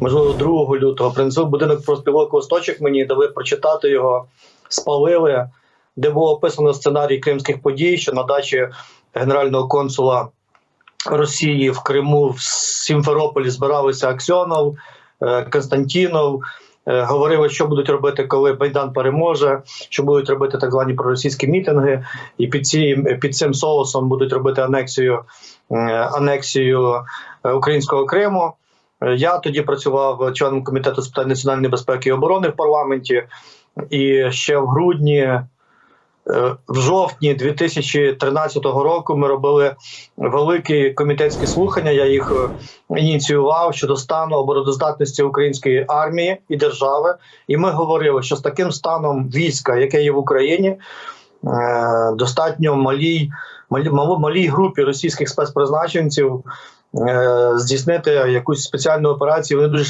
можливо, 2 лютого принесли будинок профспілок листочок мені, дали прочитати його, спалили, де було описано сценарій кримських подій, що на дачі генерального консула Росії в Криму в Сімферополі збиралися Аксьонов, е, Константінов. е, Говорили, що будуть робити, коли Майдан переможе, що будуть робити так звані проросійські мітинги, і під цим під цим соусом будуть робити анексію е, анексію українського Криму. Е, Я тоді працював членом комітету з питань національної безпеки і оборони в парламенті, і ще в грудні, е, в жовтні 2013 року ми робили великі комітетські слухання. Я їх е, ініціював щодо стану обороноздатності української армії і держави. І ми говорили, що з таким станом війська, яке є в Україні, достатньо малій, малі, мало- малій групі російських спецпризначенців здійснити якусь спеціальну операцію. Вони дуже